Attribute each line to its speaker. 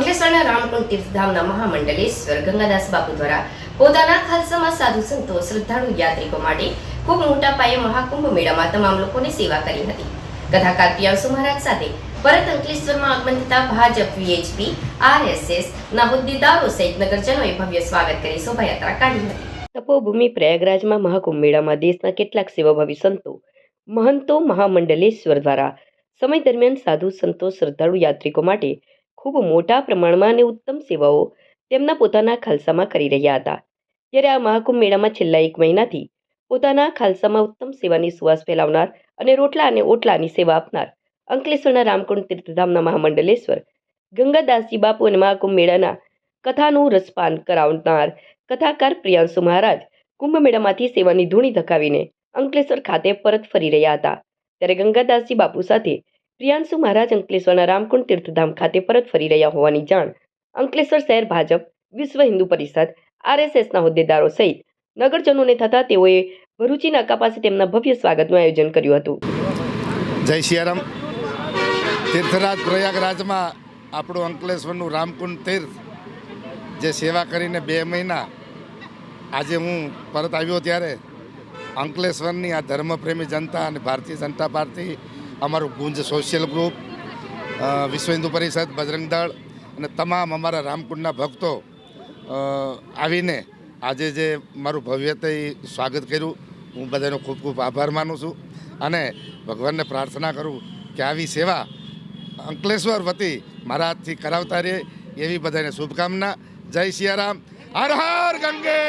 Speaker 1: અંકલેશ્વરના રામકુંડ તીર્થધામના મહામંડલેશ્વર ગંગાદાસ બાપુ દ્વારા પોતાના ખાલસામાં સાધુ સંતો, શ્રદ્ધાળુ યાત્રિકો માટે ખૂબ મોટા પાયે મહાકુંભ મેળામાં તમામ લોકોની સેવા કરી હતી. કથાકાર પ્રિયાંશુ મહારાજ સાથે પરત અંકલેશ્વરમાં આગમન થતા ભાજપ વીએચપી, આરએસએસ ના હોદ્દેદારો સહિત નગરજનોએ ભવ્ય સ્વાગત કરી શોભાયાત્રા કાઢી હતી. તપોભૂમિ પ્રયાગરાજમાં મહાકુંભ મેળામાં દેશના કેટલાક સેવાભાવી સંતો, મહંતો મહામંડલેશ્વર દ્વારા સમય દરમિયાન સાધુ સંતો, શ્રદ્ધાળુ યાત્રિકો માટે ખૂબ મોટા પ્રમાણમાં અને ઉત્તમ સેવાઓ તેમના પોતાના ખાલસામાં કરી રહ્યા હતા. ત્યારે આ મહાકુંભ મેળામાં છેલ્લા એક મહિનાથી પોતાના ખાલસામાં ઉત્તમ સેવાની સુવાસ ફેલાવનાર અને રોટલા અને ઓટલાની સેવા આપનાર અંકલેશ્વરના રામકુંડ તીર્થધામના મહામંડલેશ્વર, ગંગાદાસજી બાપુ અને મહાકુંભ મેળાના કથાનું રસપાન કરાવનાર કથાકાર પ્રિયાંશુ મહારાજ કુંભ મેળામાંથી સેવાની ધૂણી ધકાવીને અંકલેશ્વર ખાતે પરત ફરી રહ્યા હતા. ત્યારે ગંગાદાસજી બાપુ સાથે પ્રિયાંશુ મહારાજ અંકલેશ્વરના રામકુંડ તીર્થધામ ખાતે પરત ફરી રહ્યા હોવાની જાણ અંકલેશ્વર શહેર ભાજપ, વિશ્વ હિન્દુ પરિષદ આરએસએસના હોદ્દેદારો સહિત નગરજનોને થતાં તેઓએ ભરૂચી નાકા પાસે તેમના ભવ્ય સ્વાગતનું આયોજન કર્યું હતું.
Speaker 2: જય સિયારામ તીર્થરાજ પ્રયાગરાજમાં આપણું અંકલેશ્વરનું રામકુંડ તીર્થ જે સેવા કરીને બે મહિના આજે હું પરત આવ્યો ત્યારે અંકલેશ્વરની આ ધર્મપ્રેમી જનતા અને ભારતીય જનતા પાર્ટી અમારું ગુંજ સોશિયલ ગ્રુપ વિશ્વ હિન્દુ પરિષદ, બજરંગ દળ અને તમામ અમારા રામકુંડના ભક્તો આવીને આજે જે મારું ભવ્યતય સ્વાગત કર્યું, હું બધાનો ખૂબ ખૂબ આભાર માનું છું. અને ભગવાનને પ્રાર્થના કરું કે આવી સેવા અંકલેશ્વર વતી મારા હાથથી કરાવતા રહે, એવી બધાને શુભકામના. જય સિયારામ. હર હર ગંગે!